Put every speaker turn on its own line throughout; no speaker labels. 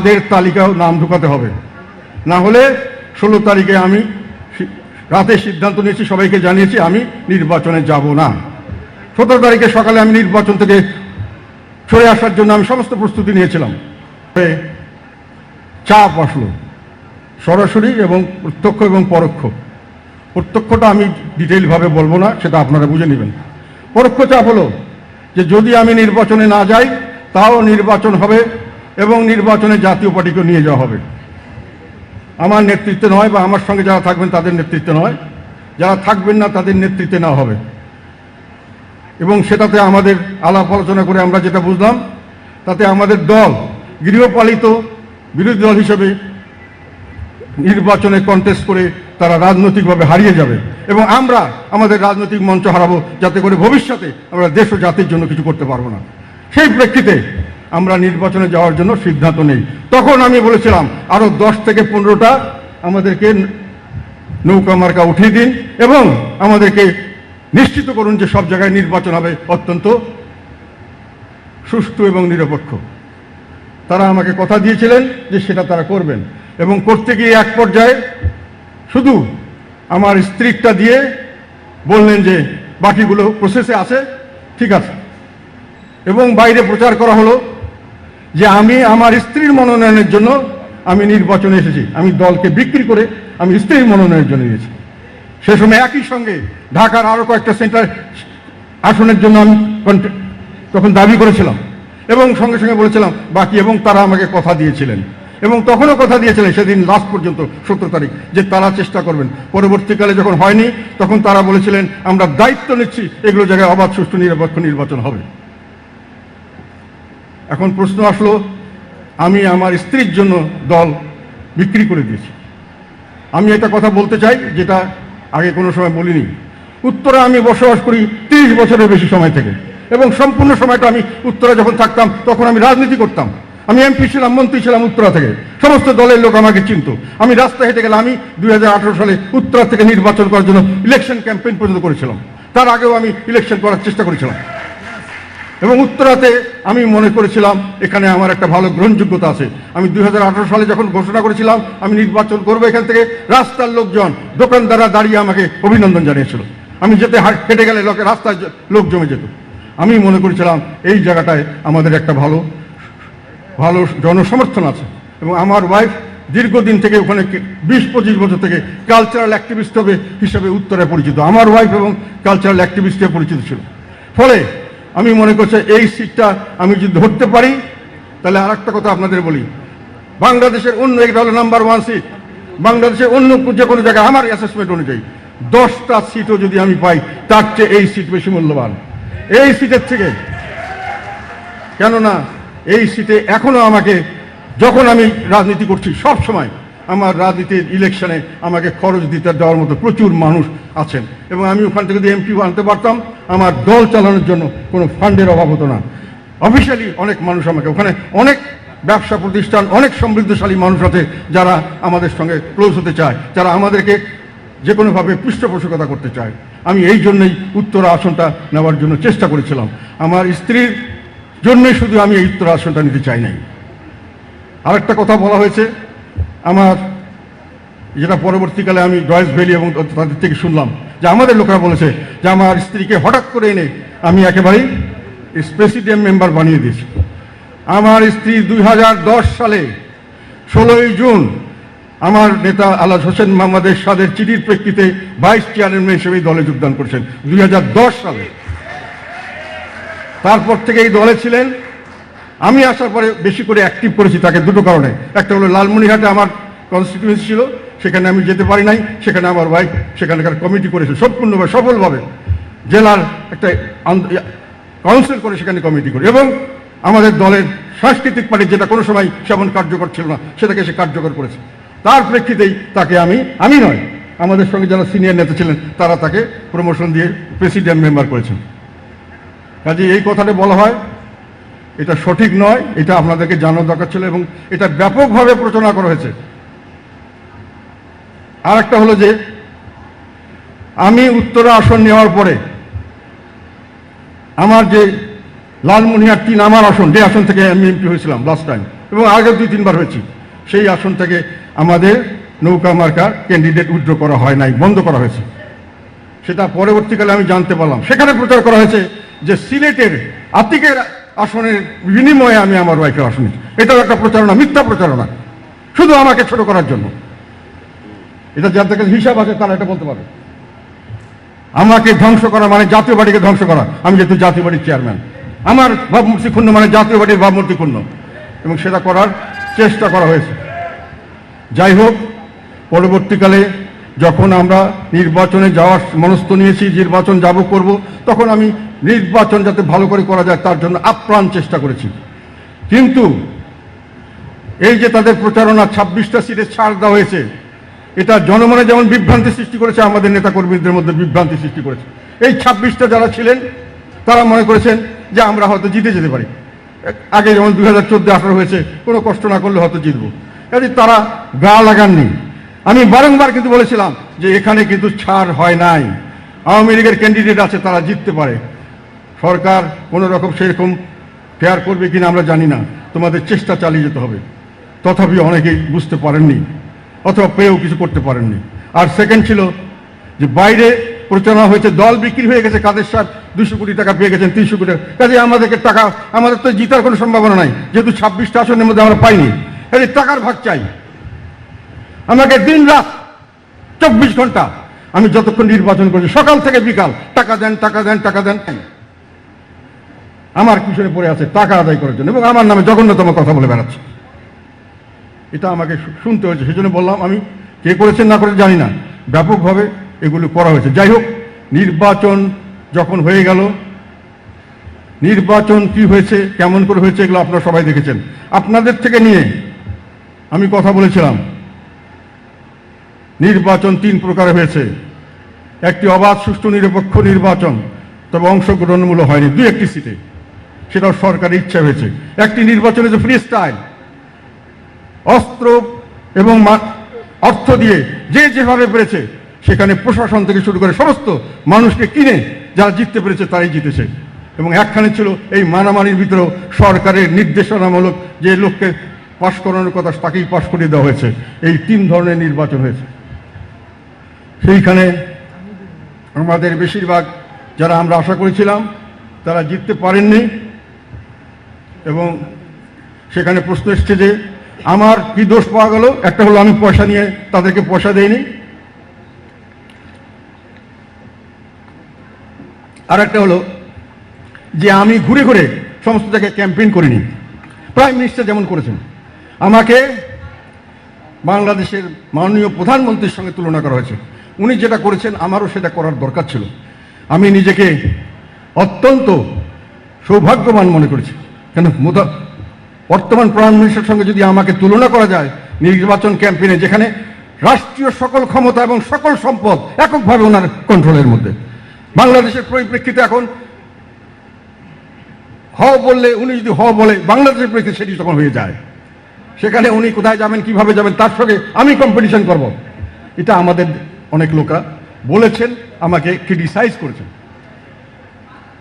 তাদের তালিকাও নাম ঢুকাতে হবে। না হলে ষোলো তারিখে আমি রাতে সিদ্ধান্ত নিয়েছি, সবাইকে জানিয়েছি, আমি নির্বাচনে যাব না। সতেরো তারিখে সকালে আমি নির্বাচন থেকে সরে আসার জন্য আমি সমস্ত প্রস্তুতি নিয়েছিলাম। চাপ আসলো, সরাসরি এবং প্রত্যক্ষ এবং পরোক্ষ। প্রত্যক্ষটা আমি ডিটেইলভাবে বলব না, সেটা আপনারা বুঝে নেবেন। পরোক্ষ চাপ হলো যে যদি আমি নির্বাচনে না যাই, তাও নির্বাচন হবে এবং নির্বাচনে জাতীয় পার্টিকে নিয়ে যাওয়া হবে। আমার নেতৃত্বে নয় বা আমার সঙ্গে যারা থাকবেন তাদের নেতৃত্বে নয়। যারা থাকবেন না তাদের নেতৃত্বে না হবে। এবং সেটাতে আমাদের আলাপ আলোচনা করে আমরা যেটা বুঝলাম, তাতে আমাদের দল, গৃহপালিত বিরোধী দল হিসেবে নির্বাচনে কন্টেস্ট করে তারা রাজনৈতিকভাবে হারিয়ে যাবে। এবং আমরা আমাদের রাজনৈতিক মঞ্চ হারাবো, যাতে করে ভবিষ্যতে আমরা দেশ ও জাতির জন্য কিছু করতে পারব না। সেই প্রেক্ষিতে আমরা নির্বাচনে যাওয়ার জন্য সিদ্ধান্ত নেই। তখন আমি বলেছিলাম, আরও দশ থেকে পনেরোটা আমাদেরকে নৌকা মার্কা উঠিয়ে দিন এবং আমাদেরকে নিশ্চিত করুন যে সব জায়গায় নির্বাচন হবে অত্যন্ত সুষ্ঠু এবং নিরপেক্ষ। তারা আমাকে কথা দিয়েছিলেন যে সেটা তারা করবেন এবং করতে গিয়ে এক পর্যায়ে শুধু আমার স্ত্রীটা দিয়ে বললেন যে বাকিগুলো প্রসেসে আছে, ঠিক আছে। এবং বাইরে প্রচার করা হলো। যে আমি আমার স্ত্রীর মনোনয়নের জন্য আমি নির্বাচনে এসেছি। আমি দলকে বিক্রি করে আমি স্ত্রীর মনোনয়নের জন্য নিয়েছি সে সময় একই সঙ্গে ঢাকার আরও কয়েকটা সেন্টার আসনের জন্য আমি তখন দাবি করেছিলাম এবং সঙ্গে সঙ্গে বলেছিলাম, বাকি এবং তারা আমাকে কথা দিয়েছিলেন। এবং তখনও কথা দিয়েছিলেন সেদিন লাস্ট পর্যন্ত, সতেরো তারিখ, যে তারা চেষ্টা করবেন। পরবর্তীকালে যখন হয়নি, তখন তারা বলেছিলেন, আমরা দায়িত্ব নিচ্ছি, এগুলো জায়গায় অবাধ, সুষ্ঠু, নিরপেক্ষ নির্বাচন হবে। এখন প্রশ্ন আসলো, আমি আমার স্ত্রীর জন্য দল বিক্রি করে দিয়েছি। আমি একটা কথা বলতে চাই, যেটা আগে কোনো সময় বলিনি। উত্তরে আমি বসবাস করি তিরিশ বছরের বেশি সময় থেকে, এবং সম্পূর্ণ সময়টা আমি উত্তরে যখন থাকতাম, তখন আমি রাজনীতি করতাম। আমি এমপি ছিলাম, মন্ত্রী ছিলাম উত্তরা থেকে। সমস্ত দলের লোক আমাকে চিনত। আমি রাস্তা হেঁটে গেলে আমি দুই হাজার আঠেরো সালে উত্তরা থেকে নির্বাচন করার জন্য ইলেকশন ক্যাম্পেইন পর্যন্ত করেছিলাম। তার আগেও আমি ইলেকশন করার চেষ্টা করেছিলাম। এবং উত্তরাতে আমি মনে করেছিলাম এখানে আমার একটা ভালো গ্রহণযোগ্যতা আছে। আমি দুই হাজার আঠারো সালে যখন ঘোষণা করেছিলাম, আমি নির্বাচন করব এখান থেকে, রাস্তার লোকজন, দোকানদাররা দাঁড়িয়ে আমাকে অভিনন্দন জানিয়েছিল। আমি যেতে হাট- গেলে লোকে, রাস্তায় লোক জমে যেত। আমি মনে করেছিলাম এই জায়গাটায় আমাদের একটা ভালো ভালো জনসমর্থন আছে। এবং আমার ওয়াইফ দীর্ঘদিন থেকে ওখানে বিশ পঁচিশ বছর থেকে কালচারাল অ্যাক্টিভিস্ট হবে হিসেবে উত্তরে পরিচিত। আমার ওয়াইফ এবং কালচারাল অ্যাক্টিভিস্ট পরিচিত ছিল। ফলে আমি মনে করছি এই সিটটা আমি যদি ধরতে পারি, তাহলে আর একটা কথা আপনাদের বলি। বাংলাদেশের অন্য এটা হলো নাম্বার ওয়ান সিট বাংলাদেশের অন্য যে কোনো জায়গায় আমার অ্যাসেসমেন্ট অনুযায়ী দশটা সিটও যদি আমি পাই, তার চেয়ে এই সিট বেশি মূল্যবান। এই সিটের থেকে, কেননা এই সিটে এখনও আমাকে যখন আমি রাজনীতি করছি সব সময় আমার রাজনীতির ইলেকশনে আমাকে খরচ দিতে দেওয়ার মতো প্রচুর মানুষ আছেন। এবং আমি ওখান থেকে যদি এমপি আনতে পারতাম, আমার দল চালানোর জন্য কোনো ফান্ডের অভাব হতো না। অফিসিয়ালি অনেক মানুষ আমাকে, ওখানে অনেক ব্যবসা প্রতিষ্ঠান, অনেক সমৃদ্ধশালী মানুষ আছে যারা আমাদের সঙ্গে ক্লোজ হতে চায়, যারা আমাদেরকে যে কোনোভাবে পৃষ্ঠপোষকতা করতে চায়। আমি এই জন্যই উত্তর আসনটা নেওয়ার জন্য চেষ্টা করেছিলাম। আমার স্ত্রীর জন্যই শুধু আমি এই উত্তর আসনটা নিতে চাই নাই। আরেকটা কথা বলা হয়েছে আমার যেটা পরবর্তীকালে আমি জয়েস ভ্যালি এবং তাদের থেকে শুনলাম, যে আমাদের লোকেরা বলেছে যে আমার স্ত্রীকে হঠাৎ করে এনে আমি একেবারেই প্রেসিডেন্ট মেম্বার বানিয়ে দিয়েছি। আমার স্ত্রী দুই হাজার দশ সালে ষোলোই জুন আমার নেতা আলাদ হোসেন মোহাম্মদ এরশাদের চিঠির প্রেক্ষিতে ভাইস চেয়ারম্যান হিসেবে দলে যোগদান করেছেন দুই হাজার দশ সালে। তারপর থেকে এই দলে ছিলেন আমি আসার পরে বেশি করে অ্যাক্টিভ করেছি তাকে দুটো কারণে। একটা হলো লালমনিরহাটে আমার কনস্টিটিউয়েন্সি ছিল, সেখানে আমি যেতে পারি নাই, সেখানে আমার ওয়াইফ সেখানকার কমিটি করেছে, সম্পূর্ণভাবে, সফলভাবে। জেলার একটা কাউন্সিল করে সেখানে কমিটি করে। এবং আমাদের দলের সাংস্কৃতিক পার্টি যেটা কোনো সময় সেমন কার্যকর ছিল না, সেটাকে সে কার্যকর করেছে। তার প্রেক্ষিতেই তাকে আমি আমি নয়, আমাদের সঙ্গে যারা সিনিয়র নেতা ছিলেন, তারা তাকে প্রমোশন দিয়ে প্রেসিডেন্ট মেম্বার করেছেন। কাজে এই কথাটা বলা হয় এটা সঠিক নয়, এটা আপনাদেরকে জানার দরকার ছিল এবং এটা ব্যাপকভাবে প্রচারণা করা হয়েছে। আর একটা হলো যে, আমি উত্তরা আসন নেওয়ার পরে আমার যে লালমনিহাট তিন, আমার আসন, যে আসন থেকে আমি এমপি হয়েছিলাম লাস্ট টাইম এবং আগে দুই, তিনবার হয়েছি, সেই আসন থেকে আমাদের নৌকা মার্কার ক্যান্ডিডেট উইথড্র করা হয় নাই, বন্ধ করা হয়েছে। সেটা পরবর্তীকালে আমি জানতে পারলাম। সেখানে প্রচার করা হয়েছে যে সিলেটের আতিকের আসনের বিনিময়ে আমি আমার ওয়াইফের আসন। এটাও একটা প্রচারণা, মিথ্যা প্রচারণা। শুধু আমাকে ছোট করার জন্য। এটা যার কাছে হিসাব আছে তারা এটা বলতে পারবে। আমাকে ধ্বংস করা মানে জাতীয় বাড়িকে ধ্বংস করা। আমি যেহেতু জাতীয় বাড়ির চেয়ারম্যান আমার ভাবমূর্তি ক্ষুণ্ণ মানে জাতীয় বাড়ির ভাবমূর্তি ক্ষুণ্ণ এবং সেটা করার চেষ্টা করা হয়েছে। যাই হোক, পরবর্তীকালে যখন আমরা নির্বাচনে যাওয়ার মনস্থ নিয়েছি, নির্বাচন যাব করব, তখন আমি নির্বাচন যাতে ভালো করে করা যায় তার জন্য আপ্রাণ চেষ্টা করেছি। কিন্তু এই যে তাদের প্রচারণা, ছাব্বিশটা সিটে ছাড় দেওয়া হয়েছে, এটা জনমনে যেমন বিভ্রান্তি সৃষ্টি করেছে, আমাদের নেতা কর্মীদের মধ্যে বিভ্রান্তি সৃষ্টি করেছে। এই ছাব্বিশটা যারা ছিলেন, তারা মনে করেছেন যে আমরা হয়তো জিতে যেতে পারি। আগে যেমন দুই হাজার চোদ্দ আঠারো হয়েছে, কোনো কষ্ট না করলে হয়তো জিতবো। কাজে তারা গা লাগাননি। আমি বারংবার কিন্তু বলেছিলাম যে এখানে কিন্তু ছাড় হয় নাই। আওয়ামী লীগের ক্যান্ডিডেট আছে, তারা জিততে পারে। সরকার কোনো রকম সেরকম ফেয়ার করবে কিনা আমরা জানি না। তোমাদের চেষ্টা চালিয়ে যেতে হবে। তথাপি অনেকেই বুঝতে পারেননি, অথবা পেয়েও কিছু করতে পারেননি। আর সেকেন্ড ছিল যে বাইরে প্রচারণা হয়েছে, দল বিক্রি হয়ে গেছে, কাদের সাথ দুশো কোটি টাকা পেয়ে গেছেন, তিনশো কোটি টাকা। কাজে আমাদেরকে টাকা, আমাদের তো জিতার কোনো সম্ভাবনা নাই। যেহেতু ছাব্বিশটা আসনের মধ্যে আমরা পাইনি। কাজে টাকার ভাগ চাই। আমাকে দিন রাত চব্বিশ ঘণ্টা আমি যতক্ষণ নির্বাচন করছি সকাল থেকে বিকাল, টাকা দেন টাকা দেন টাকা দেন। আমার পিছনে পড়ে আছে টাকা আদায় করার জন্য এবং আমার নামে জঘন্যতম কথা বলে বেড়াচ্ছে। এটা আমাকে শুনতে হয়েছে সেই জন্য বললাম আমি কে করেছেন না করে জানি না। ব্যাপকভাবে এগুলো করা হয়েছে। যাই হোক, নির্বাচন যখন হয়ে গেল, নির্বাচন কি হয়েছে, কেমন করে হয়েছে, এগুলো আপনারা সবাই দেখেছেন। আপনাদের থেকে নিয়ে আমি কথা বলেছিলাম। নির্বাচন তিন প্রকারে হয়েছে। একটি অবাধ, সুষ্ঠু, নিরপেক্ষ নির্বাচন, তবে অংশগ্রহণমূলক হয়নি। দুই একটি সিটে। সেটাও সরকারের ইচ্ছা হয়েছে। একটি নির্বাচনে যে ফ্রি স্টাইল অস্ত্র এবং অর্থ দিয়ে যে যেভাবে পেরেছে, সেখানে প্রশাসন থেকে শুরু করে সমস্ত মানুষকে কিনে যারা জিততে পেরেছে তারাই জিতেছে। এবং একখানে ছিল এই মানামানির ভিতরেও সরকারের নির্দেশনামূলক যে লোককে পাশ করানোর কথা, তাকেই পাশ করিয়ে দেওয়া হয়েছে। এই তিন ধরনের নির্বাচন হয়েছে। সেইখানে আমাদের বেশিরভাগ যারা আমরা আশা করেছিলাম, তারা জিততে পারেননি এবং সেখানে প্রশ্ন এসছে যে, আমার কি দোষ পাওয়া গেল? একটা হলো আমি পয়সা নিয়ে তাদেরকে পয়সা দেইনি। আর একটা হলো যে, আমি ঘুরে ঘুরে সমস্ত জায়গায় ক্যাম্পেইন করিনি। প্রাইম মিনিস্টার যেমন করেছেন। আমাকে বাংলাদেশের মাননীয় প্রধানমন্ত্রীর সঙ্গে তুলনা করা হয়েছে। উনি যেটা করেছেন, আমারও সেটা করার দরকার ছিল। আমি নিজেকে অত্যন্ত সৌভাগ্যবান মনে করেছি। কেন? বর্তমান প্রধান মিনিস্টার সঙ্গে যদি আমাকে তুলনা করা যায়, নির্বাচন ক্যাম্পেইনে যেখানে রাষ্ট্রীয় সকল ক্ষমতা এবং সকল সম্পদ এককভাবে ওনার কন্ট্রোলের মধ্যে, বাংলাদেশের পরিপ্রেক্ষিতে এখন হ বললে, উনি যদি হ বলে বাংলাদেশের প্রেক্ষিতে সেটি তখন হয়ে যায়। সেখানে উনি কোথায় যাবেন, কীভাবে যাবেন, তার সঙ্গে আমি কম্পিটিশন করব। এটা আমাদের অনেক লোকরা বলেছেন, আমাকে ক্রিটিসাইজ করেছেন।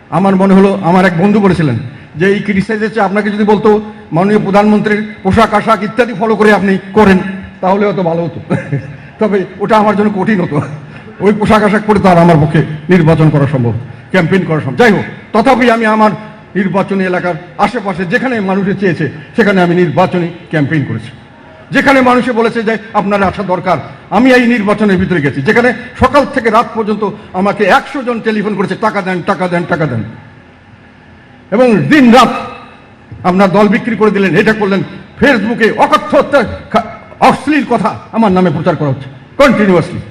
আমার মনে হলো, আমার এক বন্ধু বলেছিলেন যে এই ক্রিটিসাইজ হচ্ছে আপনাকে যদি বলতো, মাননীয় প্রধানমন্ত্রীর পোশাক, আশাক ইত্যাদি ফলো করে আপনি করেন, তাহলে হয়তো ভালো হতো। তবে ওটা আমার জন্য কঠিন হতো। ওই পোশাক, আশাক পরে তো আর আমার পক্ষে নির্বাচন করা সম্ভব ক্যাম্পেইন করা সম্ভব। যাই হোক, তথাপি আমি আমার নির্বাচনী এলাকার আশেপাশে যেখানে মানুষে চেয়েছে, সেখানে আমি নির্বাচনী ক্যাম্পেইন করেছি। যেখানে মানুষে বলেছে যে আপনার আসা দরকার, আমি এই নির্বাচনের ভিতরে গেছি। যেখানে সকাল থেকে রাত পর্যন্ত আমাকে একশো জন টেলিফোন করেছে, টাকা দেন টাকা দেন টাকা দেন। এবং দিন রাত আপনার দল বিক্রি করে দিলেন, এটা করলেন, ফেসবুকে অকথ্য অশ্লীল কথা আমার নামে প্রচার করা হচ্ছে কন্টিনিউয়াসলি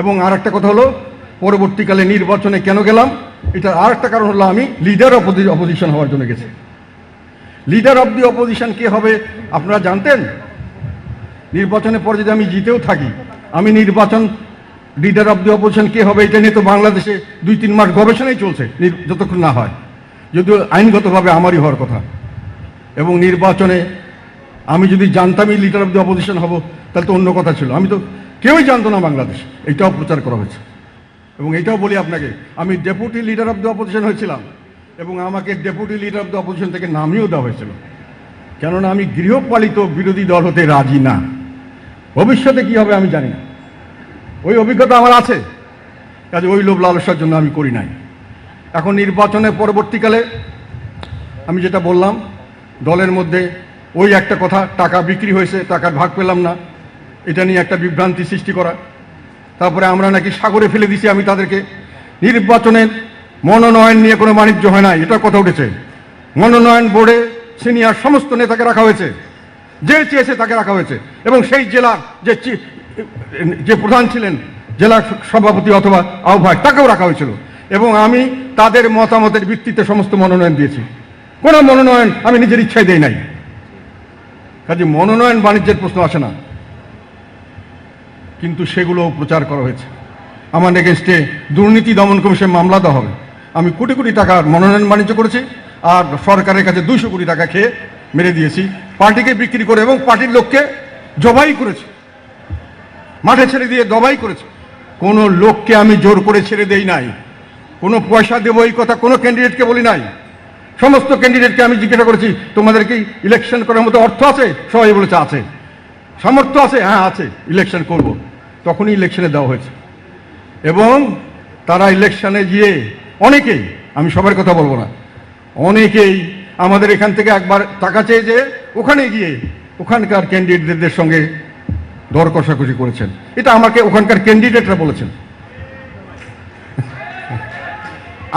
এবং আর একটা কথা হলো, পরবর্তীকালে নির্বাচনে কেন গেলাম এটা আর একটা কারণ হলো আমি লিডার অপোজিশন হওয়ার জন্য গেছি। লিডার অফ দি অপোজিশন কে হবে, আপনারা জানতেন? নির্বাচনের পর যদি আমি জিতেও থাকি, আমি নির্বাচন লিডার অফ দি অপোজিশন কে হবে, এটা নিয়ে তো বাংলাদেশে দুই, তিন মাস গবেষণাই চলছে যতক্ষণ না হয়। যদিও আইনগতভাবে আমারই হওয়ার কথা। এবং নির্বাচনে আমি যদি জানতামই লিডার অফ দি অপোজিশন হব, তাহলে তো অন্য কথা ছিল। আমি তো কেউই জানতো না বাংলাদেশ। এইটাও প্রচার করা হয়েছে। এবং এটাও বলি আপনাকে, আমি deputy leader of the opposition হয়েছিলাম। এবং আমাকে deputy leader of the opposition থেকে নামিয়েও দেওয়া হয়েছিল। কেননা আমি গৃহপালিত বিরোধী দল হতে রাজি না। ভবিষ্যতে কি হবে আমি জানি না। ওই অভিজ্ঞতা আমার আছে। কাজে ওই লোভ লালসার জন্য আমি করি নাই। এখন নির্বাচনের পরবর্তীকালে আমি যেটা বললাম, দলের মধ্যে ওই একটা কথা, টাকা বিক্রি হয়েছে, টাকার ভাগ পেলাম না, এটা নিয়ে একটা বিভ্রান্তি সৃষ্টি করা। তারপরে আমরা নাকি সাগরে ফেলে দিছি আমি তাদেরকে। নির্বাচনের মনোনয়ন নিয়ে কোনো বাণিজ্য হয় না এটা কথা উঠেছে। মনোনয়ন বোর্ডে সিনিয়র সমস্ত নেতাকে রাখা হয়েছে যে চেয়েছে তাকে রাখা হয়েছে, এবং সেই জেলার যে যে প্রধান ছিলেন জেলা সভাপতি অথবা আহ্বায়ক, তাকেও রাখা হয়েছিল। এবং আমি তাদের মতামতের ভিত্তিতে সমস্ত মনোনয়ন দিয়েছি। কোনো মনোনয়ন আমি নিজের ইচ্ছায় দেই নাই। কাজে মনোনয়ন বাণিজ্যের প্রশ্ন আসে না। কিন্তু সেগুলো প্রচার করা হয়েছে। আমার এগেনস্টে দুর্নীতি দমন কমিশন মামলা দেওয়া হবে। আমি কোটি কোটি টাকার মনোনয়ন বাণিজ্য করেছি আর সরকারের কাছে দুইশো কোটি টাকা খেয়ে মেরে দিয়েছি। পার্টিকে বিক্রি করে এবং পার্টির লোককে জবাই করেছে। মাঠে ছেড়ে দিয়ে দবাই করেছে। কোনো লোককে আমি জোর করে ছেড়ে দেই নাই। কোনো পয়সা দেবো এই কথা কোনো ক্যান্ডিডেটকে বলি নাই। সমস্ত ক্যান্ডিডেটকে আমি জিজ্ঞাসা করেছি, তোমাদের কি ইলেকশন করার মতো অর্থ আছে? সবাই বলেছে, আছে। সামর্থ্য আছে? হ্যাঁ আছে। ইলেকশন করব। তখনই ইলেকশনে দেওয়া হয়েছে। এবং তারা ইলেকশনে গিয়ে অনেকেই, আমি সবার কথা বলব না, অনেকেই আমাদের এখান থেকে একবার টাকা চেয়ে যে ওখানে গিয়ে ওখানকার ক্যান্ডিডেটদের সঙ্গে দর কষাকষি করেছেন। এটা আমাকে ওখানকার ক্যান্ডিডেটরা বলেছেন।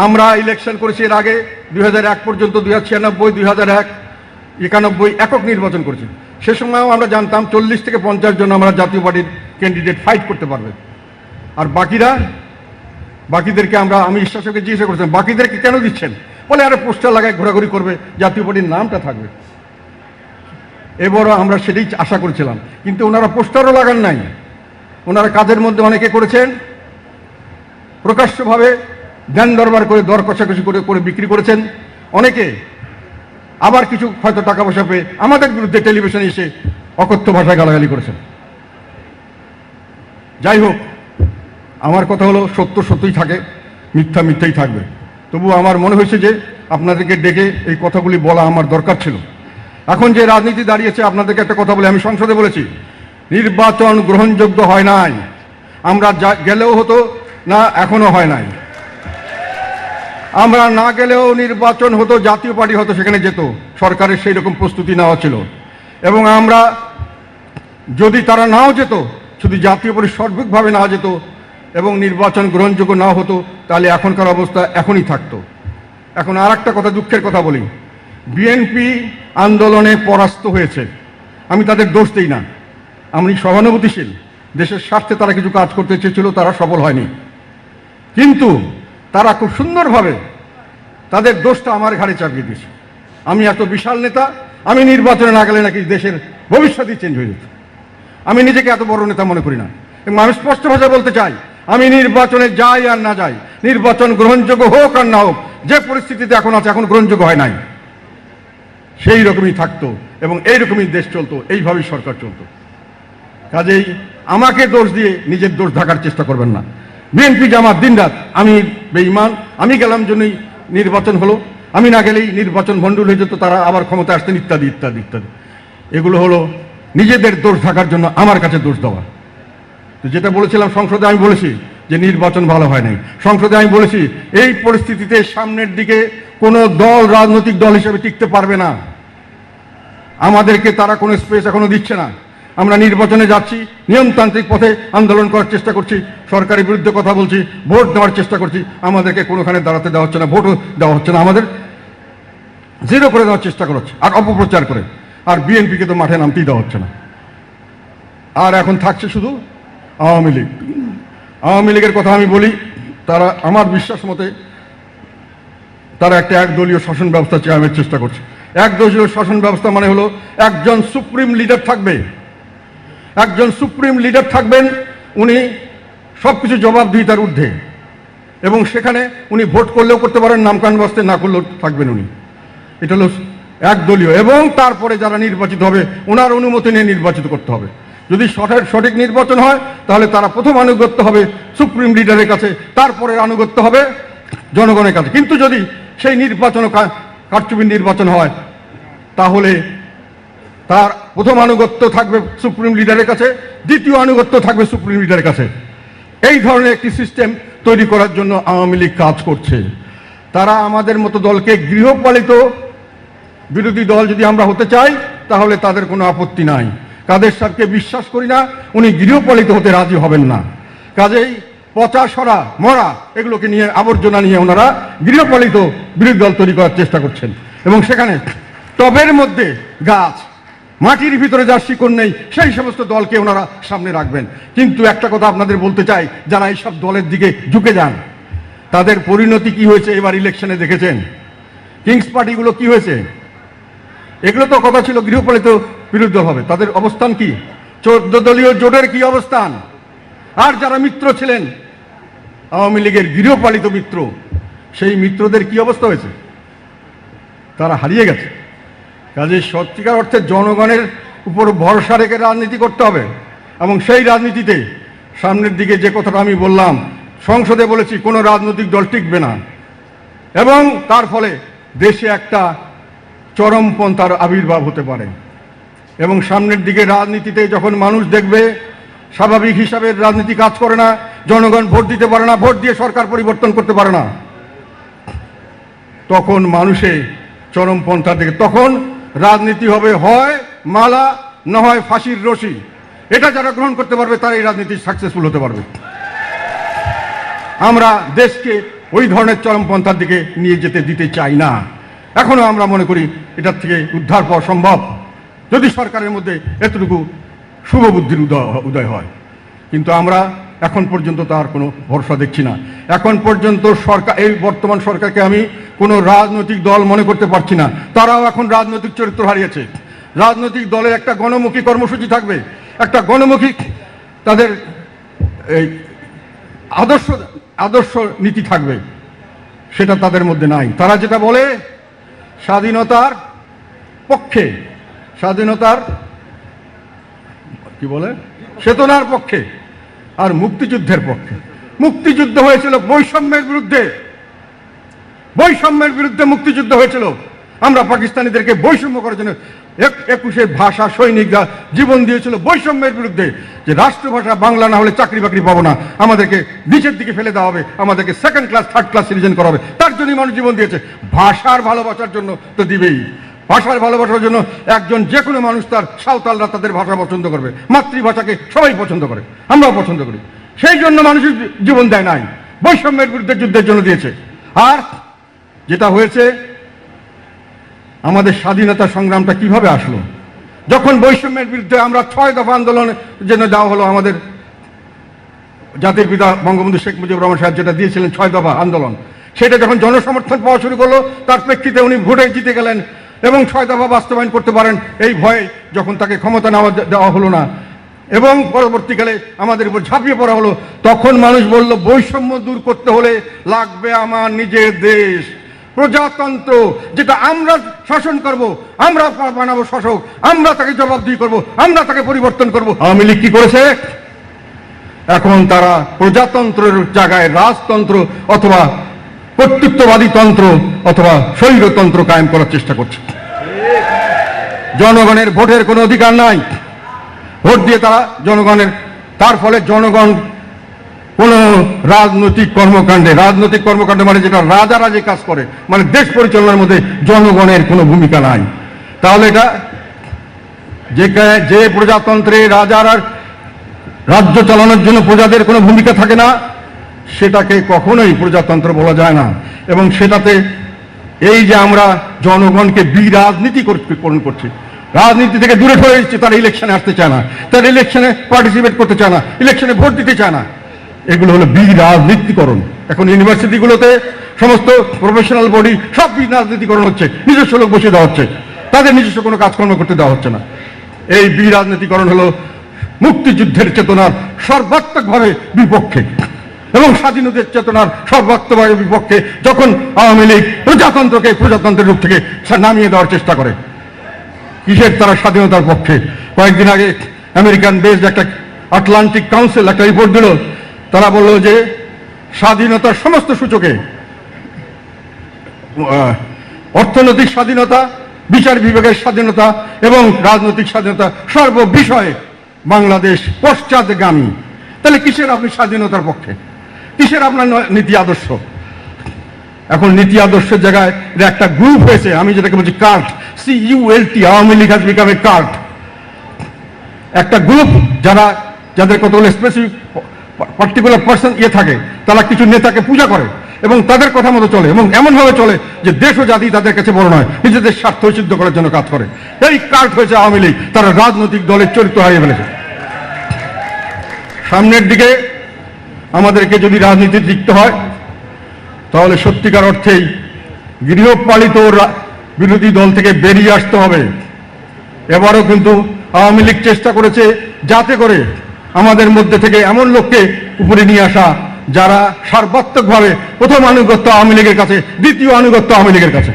আমরা ইলেকশন করেছি এর আগে দু হাজার এক পর্যন্ত, দুই হাজার ছিয়ানব্বই, দুই হাজার এক, একানব্বই একক নির্বাচন করেছি সে সময়ও আমরা জানতাম চল্লিশ থেকে পঞ্চাশ জন আমরা জাতীয় পার্টির ক্যান্ডিডেট ফাইট করতে পারবে। আর বাকিরা বাকিদেরকে আমরা, আমি ঈশ্বরকে জিজ্ঞাসা করেছিলাম, বাকিদেরকে কেন দিচ্ছেন? বলে, আরে পোস্টার লাগায় ঘোরাঘুরি করবে, জাতীয় পার্টির নামটা থাকবে। এবারও আমরা সেটাই আশা করেছিলাম। কিন্তু ওনারা পোস্টারও লাগান নাই। ওনারা কাজের মধ্যে অনেকে করেছেন? প্রকাশ্যভাবে ধ্যান দরবার করে, দর কষাকষি করে করে বিক্রি করেছেন অনেকে। আবার কিছু হয়তো টাকা পয়সা পেয়ে আমাদের বিরুদ্ধে টেলিভিশনে এসে অকথ্য ভাষায় গালাগালি করেছেন। যাই হোক আমার কথা হলো সত্য সত্যই থাকে, মিথ্যা মিথ্যাই থাকবে। তবু আমার মনে হয়েছে যে আপনাদেরকে ডেকে এই কথাগুলি বলা আমার দরকার ছিল। এখন যে রাজনীতি দাঁড়িয়েছে, আপনাদেরকে একটা কথা বলে আমি সংসদে বলেছি, নির্বাচন গ্রহণযোগ্য হয় নাই। আমরা যা গেলেও হতো, না এখনও হয় নাই। আমরা না গেলেও নির্বাচন হতো, জাতীয় পার্টি হতো, সেখানে যেত। সরকারের সেই রকম প্রস্তুতি নেওয়া ছিল। এবং আমরা যদি তারা নাও যেত শুধু জাতীয় পার্টি সার্বিকভাবে না যেত এবং নির্বাচন গ্রহণযোগ্য না হতো, তাহলে এখনকার অবস্থা এখনই থাকতো। এখন আর একটা কথা, দুঃখের কথা বলি। বিএনপি আন্দোলনে পরাস্ত হয়েছে। আমি তাদের দোষ দিই না। আমি সহানুভূতিশীল। দেশের স্বার্থে তারা কিছু কাজ করতে চেয়েছিল, তারা সফল হয়নি। কিন্তু তারা খুব সুন্দরভাবে তাদের দোষটা আমার ঘাড়ে চাপিয়ে দিয়েছে। আমি এত বিশাল নেতা, আমি নির্বাচনে না গেলে নাকি দেশের ভবিষ্যৎই চেঞ্জ হয়ে যেত। আমি নিজেকে এত বড় নেতা মনে করি না। এবং আমি স্পষ্ট ভাষায় বলতে চাই আমি নির্বাচনে যাই আর না যাই, নির্বাচন গ্রহণযোগ্য হোক আর না হোক, যে পরিস্থিতিতে এখন আছে, এখন গ্রহণযোগ্য হয় নাই। সেই রকমই থাকতো এবং এইরকমই দেশ চলতো, এইভাবেই সরকার চলতো। কাজেই আমাকে দোষ দিয়ে নিজের দোষ ঢাকার চেষ্টা করবেন না। বিএনপি জামাত দিনরাত আমি বেঈমান, আমি গেলাম জন্যই নির্বাচন হলো। আমি না গেলেই নির্বাচন ভণ্ডুল হয়ে যেত, তারা আবার ক্ষমতা আসতেন, ইত্যাদি ইত্যাদি ইত্যাদি। এগুলো হলো নিজেদের দোষ ঢাকার জন্য আমার কাছে দোষ দেওয়া। যেটা বলেছিলাম সংসদে আমি বলেছি যে নির্বাচন ভালো হয় নাই। সংসদে আমি বলেছি, এই পরিস্থিতিতে সামনের দিকে কোনো দল, রাজনৈতিক দল হিসেবে টিকতে পারবে না। আমাদেরকে তারা কোনো স্পেস এখনও দিচ্ছে না। আমরা নির্বাচনে যাচ্ছি, নিয়মতান্ত্রিক পথে আন্দোলন করার চেষ্টা করছি, সরকারের বিরুদ্ধে কথা বলছি, ভোট দেওয়ার চেষ্টা করছি, আমাদেরকে কোনোখানে দাঁড়াতে দেওয়া হচ্ছে না, ভোটও দেওয়া হচ্ছে না, আমাদের জিরো করে দেওয়ার চেষ্টা করা হচ্ছে, আর অপপ্রচার করে। আর বিএনপিকে তো মাঠে নামতেই দেওয়া হচ্ছে না। আর এখন থাকছে শুধু আওয়ামী লীগ। আওয়ামী লীগের কথা আমি বলি, তারা আমার বিশ্বাস মতে তারা একটা একদলীয় শাসন ব্যবস্থা চেয়ারের চেষ্টা করছে। একদলীয় শাসন ব্যবস্থা মানে হলো একজন সুপ্রিম লিডার থাকবে। একজন সুপ্রিম লিডার থাকবেন, উনি সব কিছু জবাবদিহিতার ঊর্ধ্বে। এবং সেখানে উনি ভোট করলেও করতে পারেন নামকান বাস্তে না করলেও থাকবেন উনি। এটা হলো একদলীয়। এবং তারপরে যারা নির্বাচিত হবে ওনার অনুমতি নিয়ে নির্বাচিত করতে হবে। যদি সঠিক সঠিক নির্বাচন হয়, তাহলে তারা প্রথম আনুগত্য হবে সুপ্রিম লিডারের কাছে তারপরে আনুগত্য হবে জনগণের কাছে। কিন্তু যদি সেই নির্বাচন কারচুপির নির্বাচন হয়, তাহলে তার প্রথম আনুগত্য থাকবে সুপ্রিম লিডারের কাছে, দ্বিতীয় আনুগত্য থাকবে সুপ্রিম লিডারের কাছে। এই ধরনের একটি সিস্টেম তৈরি করার জন্য আওয়ামী লীগ কাজ করছে। তারা আমাদের মতো দলকে গৃহপালিত বিরোধী দল যদি আমরা হতে চাই, তাহলে তাদের কোনো আপত্তি নাই। কাদের সাহেবকে বিশ্বাস করি না, উনি গৃহপালিত হতে রাজি হবেন না। কাজেই পচা সরা, মরা, এগুলোকে নিয়ে আবর্জনা নিয়ে ওনারা গৃহপালিত বিরোধী দল তৈরি করার চেষ্টা করছেন। এবং সেখানে টবের মধ্যে গাছ, মাটির ভিতরে যার শিকড় নেই, সেই সমস্ত দলকে ওনারা সামনে রাখবেন। কিন্তু একটা কথা আপনাদের বলতে চাই, যারা এইসব দলের দিকে ঝুঁকে যান, তাদের পরিণতি কি হয়েছে এবার ইলেকশনে দেখেছেন? কিংস পার্টিগুলো কি হয়েছে? এগুলো তো কথা ছিল গৃহপালিত বিরুদ্ধ হবে। তাদের অবস্থান কি? চোদ্দ দলীয় জোটের কি অবস্থান? আর যারা মিত্র ছিলেন, আওয়ামী লীগের গৃহপালিত মিত্র, সেই মিত্রদের কি অবস্থা হয়েছে? তারা হারিয়ে গেছে। কাজে সত্যিকার অর্থে জনগণের উপর ভরসা রেখে রাজনীতি করতে হবে। এবং সেই রাজনীতিতে সামনের দিকে যে কথাটা আমি বললাম, সংসদে বলেছি, কোনো রাজনৈতিক দল টিকবে না। এবং তার ফলে দেশে একটা চরমপন্থার আবির্ভাব হতে পারে। এবং সামনের দিকে রাজনীতিতে যখন মানুষ দেখবে, স্বাভাবিক হিসাবে রাজনীতি কাজ করে না, জনগণ ভোট দিতে পারে না, ভোট দিয়ে সরকার পরিবর্তন করতে পারে না, তখন মানুষে চরমপন্থার দিকে তখন রাজনীতি হবে হয় মালা, না হয় ফাঁসির রশি। এটা যারা গ্রহণ করতে পারবে তারা এই রাজনীতি সাকসেসফুল হতে পারবে। আমরা দেশকে ওই ধরনের চরমপন্থার দিকে নিয়ে যেতে দিতে চাই না। এখনও আমরা মনে করি, এটার থেকে উদ্ধার পাওয়া সম্ভব। যদি সরকারের মধ্যে এতটুকু শুভ বুদ্ধির উদয় উদয় হয়। কিন্তু আমরা এখন পর্যন্ত তার কোনো ভরসা দেখছি না। এখন পর্যন্ত সরকার, এই বর্তমান সরকারকে আমি কোনো রাজনৈতিক দল মনে করতে পারছি না। তারাও এখন রাজনৈতিক চরিত্র হারিয়েছে। রাজনৈতিক দলের একটা গণমুখী কর্মসূচি থাকবে। একটা গণমুখী তাদের এই আদর্শ আদর্শ নীতি থাকবে। সেটা তাদের মধ্যে নাই। তারা যেটা বলে, স্বাধীনতার পক্ষে স্বাধীনতার, কি বলে, চেতনার পক্ষে আর মুক্তিযুদ্ধের পক্ষে। মুক্তিযুদ্ধ হয়েছিল বৈষম্যের বিরুদ্ধে। বৈষম্যের বিরুদ্ধে মুক্তিযুদ্ধ হয়েছিল। আমরা পাকিস্তানিদেরকে বৈষম্য করার জন্য এক- একুশের ভাষা সৈনিকরা জীবন দিয়েছিল বৈষম্যের বিরুদ্ধে। যে রাষ্ট্রভাষা বাংলা না হলে চাকরি বাকরি পাবো না। আমাদেরকে নিচের দিকে ফেলে দেওয়া হবে। আমাদেরকে second class third class citizen করা হবে। তার জন্যই মানুষ জীবন দিয়েছে। ভাষার ভালোবাসার জন্য তো দিবেই। ভাষার ভালোবাসার জন্য একজন যে কোনো মানুষ তার সাঁওতালরা তাদের ভাষা পছন্দ করবে। মাতৃভাষাকে সবাই পছন্দ করে, আমরাও পছন্দ করি। সেই জন্য মানুষের জীবন দেয় নাই, বৈষম্যের বিরুদ্ধে যুদ্ধের জন্য দিয়েছে। আর যেটা হয়েছে, আমাদের স্বাধীনতা সংগ্রামটা কীভাবে আসলো? যখন বৈষম্যের বিরুদ্ধে আমরা ছয় দফা আন্দোলনের জন্য দেওয়া হলো আমাদের জাতির পিতা বঙ্গবন্ধু শেখ মুজিবুর রহমান সাহেব যেটা দিয়েছিলেন, ছয় দফা আন্দোলন, সেটা যখন জনসমর্থন পাওয়া শুরু করল, তার প্রেক্ষিতে উনি ভোটে জিতে গেলেন এবং ছয় দফা বাস্তবায়ন করতে পারেন, এই ভয়ে যখন তাকে ক্ষমতা নেওয়া দেওয়া হলো না। এবং পরবর্তীকালে আমাদের উপর ঝাঁপিয়ে পড়া হলো। তখন মানুষ বলল, বৈষম্য দূর করতে হলে লাগবে আমার নিজের দেশ। প্রজাতন্ত্র, যেটা আমরা শাসন করব, আমরা বানাবো শাসক, আমরা তাকে জবাবদিহি করব, আমরা তাকে পরিবর্তন করব। আওয়ামী লীগ কি করেছে? এখন তারা প্রজাতন্ত্রের জায়গায় রাজতন্ত্র অথবা কর্তৃত্ববাদী তন্ত্র অথবা স্বৈরতন্ত্র কায়েম করার চেষ্টা করছে। জনগণের ভোটের কোনো অধিকার নাই। ভোট দিয়ে তারা জনগণের, তার ফলে জনগণ কোন রাজনৈতিক কর্মকাণ্ডে রাজনৈতিক কর্মকাণ্ডে মানে যেটা রাজারা যে কাজ করে মানে দেশ পরিচালনার মধ্যে জনগণের কোনো ভূমিকা নাই। তাহলে এটা যে যে প্রজাতন্ত্রে রাজারা রাজ্য চালানোর জন্য প্রজাদের কোনো ভূমিকা থাকে না। সেটাকে কখনোই প্রজাতন্ত্র বলা যায় না। এবং সেটাতে এই যে আমরা জনগণকে বিরাজনীতি করণ করছি, রাজনীতি থেকে দূরে সরে এসেছে, তারা ইলেকশনে আসতে চায় না। তারা ইলেকশনে পার্টিসিপেট করতে চায় না ইলেকশনে ভোট দিতে চায় না। এগুলো হলো বিরাজনীতিকরণ এখন ইউনিভার্সিটিগুলোতে সমস্ত প্রফেশনাল বডি সব বিরাজনীতিকরণ হচ্ছে, নিজস্ব লোক বসে দেওয়া হচ্ছে। তাদের নিজস্ব কোনো কাজকর্ম করতে দেওয়া হচ্ছে না। এই বিরাজনীতিকরণ হলো মুক্তিযুদ্ধের চেতনার সর্বাত্মকভাবে বিপক্ষে। এবং স্বাধীনতার চেতনার সর্বাত্মকভাবে বিপক্ষে যখন আওয়ামী লীগ প্রজাতন্ত্রকে প্রজাতন্ত্রের রূপ থেকে নামিয়ে দেওয়ার চেষ্টা করে, কিসের তারা স্বাধীনতার পক্ষে? কয়েকদিন আগে আমেরিকান বেসড একটা আটলান্টিক কাউন্সিল একটা রিপোর্ট দিল। তারা বলল যে স্বাধীনতার সমস্ত সূচকে অর্থনৈতিক স্বাধীনতা, বিচার বিভাগের স্বাধীনতা এবং রাজনৈতিক স্বাধীনতা সর্ব বিষয়ে বাংলাদেশ পশ্চাৎগামী। তাহলে কিসের আপনি স্বাধীনতার পক্ষে? কিসের আপনার নীতি আদর্শ? এখন নীতি আদর্শের জায়গায় একটা গ্রুপ হয়েছে, আমি যেটাকে বলছি cult C U L T Awami League has become a cult একটা গ্রুপ যারা, যাদের কতগুলো স্পেসিফিক পার্টিকুলার পার্সন ইয়ে থাকে, তারা কিছু নেতাকে পূজা করে এবং তাদের কথা মতো চলে এবং এমনভাবে চলে যে দেশ ও জাতি তাদের কাছে বড় নয়, নিজেদের স্বার্থ সিদ্ধ করার জন্য কাজ করে। এই কার্ড হয়েছে আওয়ামী লীগ, তারা রাজনৈতিক দলের চরিত্র হারিয়ে ফেলেছে। সামনের দিকে আমাদেরকে যদি রাজনীতি লিখতে হয়, তাহলে সত্যিকার অর্থেই গৃহপালিত বিরোধী দল থেকে বেরিয়ে আসতে হবে। এবারও কিন্তু আওয়ামী লীগ চেষ্টা করেছে যাতে করে আমাদের মধ্যে থেকে এমন লোককে উপরে নিয়ে আসা, যারা সর্বাত্মকভাবে প্রথম আনুগত্য আওয়ামী লীগের কাছে, দ্বিতীয় আনুগত্য আওয়ামী লীগের কাছে।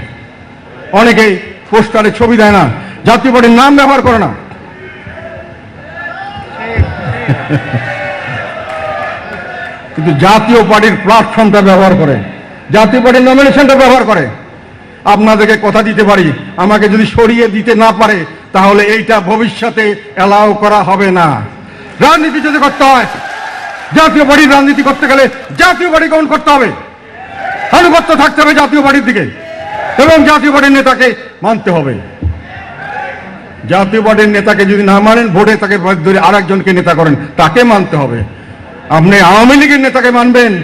অনেকেই পোস্টারে ছবি দেয় না, জাতীয় পার্টির নাম ব্যবহার করে না। কিন্তু জাতীয় পার্টির প্ল্যাটফর্মটা ব্যবহার করে, জাতীয় পার্টির নমিনেশনটা ব্যবহার করে। আপনাদেরকে কথা দিতে পারি, আমাকে যদি সরিয়ে দিতে না পারে, তাহলে এইটা ভবিষ্যতে অ্যালাউ করা হবে না। রাজনীতি যদি করতে হয়। জাতীয় পার্টির রাজনীতি করতে গেলে জাতীয় পার্টি গ্রহণ করতে হবে। আনুগত্য থাকতে হবে জাতীয় পার্টির দিকে। এবং জাতীয় পার্টির নেতাকে মানতে হবে। জাতীয় পার্টির নেতাকে যদি না মানেন, ভোটে তাকে ধরে আর একজনকে নেতা করেন, তাকে মানতে হবে। আপনি আওয়ামী লীগের নেতাকে মানবেন,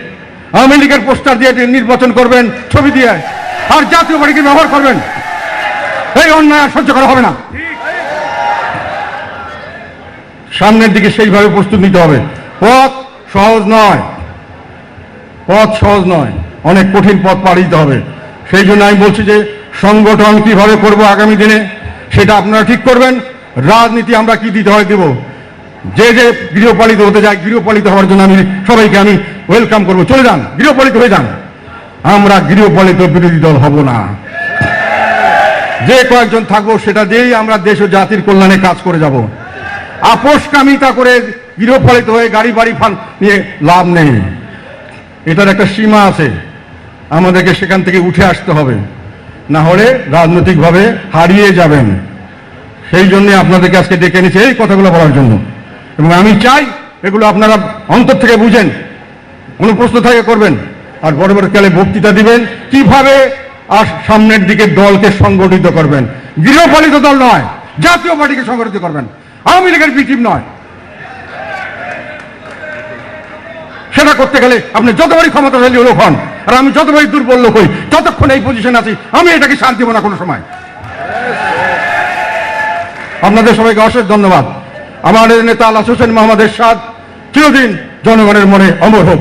আওয়ামী লীগের পোস্টার দিয়ে নির্বাচন করবেন, ছবি দিয়ে, আর জাতীয় পার্টিকে ব্যবহার করবেন। এই অন্যায় আর সহ্য করা হবে না। সামনের দিকে সেইভাবে প্রস্তুত নিতে হবে। পথ সহজ নয়। পথ সহজ নয়। অনেক কঠিন পথ পাড়ি দিতে হবে। সেই জন্য আমি বলছি যে, সংগঠন কীভাবে করব আগামী দিনে, সেটা আপনারা ঠিক করবেন। রাজনীতি আমরা কি দিতে হয় দেব? যে যে গৃহপালিত হতে যায় গৃহপালিত হওয়ার জন্য আমি সবাইকে আমি ওয়েলকাম করব। চলে যান, গৃহপালিত হয়ে যান। আমরা গৃহপালিত বিরোধী দল হব না। যে কয়েকজন থাকব, সেটা দিয়েই আমরা দেশ ও জাতির কল্যাণে কাজ করে যাব। আপোষকামিতা করে গৃহপালিত হয়ে গাড়ি, বাড়ি, ফান নিয়ে লাভ নেই। এটার একটা সীমা আছে। আমাদেরকে সেখান থেকে উঠে আসতে হবে। না হলে রাজনৈতিকভাবে হারিয়ে যাবেন। সেই জন্য আপনাদেরকে আজকে ডেকে এনেছি এই কথাগুলো বলার জন্য। এবং আমি চাই এগুলো আপনারা অন্তর থেকে বুঝেন, কোনো প্রশ্ন থাকে করবেন, আর বড় বড় কালে বক্তৃতা দিবেন, কীভাবে আর সামনের দিকে দলকে সংগঠিত করবেন। গৃহপালিত দল নয়, জাতীয় পার্টিকে সংগঠিত করবেন, আওয়ামী লীগের বিটিম নয়। সেটা করতে গেলে আপনি যতবারই ক্ষমতাশালী লোক হন, আর আমি যতবারই দুর্বল লোক হই যতক্ষণ এই পজিশন আছি, আমি এটাকে শান্তি দেবো না কোনো সময়। আপনাদের সবাইকে অশেষ ধন্যবাদ। আমাদের নেতা আল্লাহ হোসেন মোহাম্মদ এরশাদ চিরদিন জনগণের মনে অমর হোক।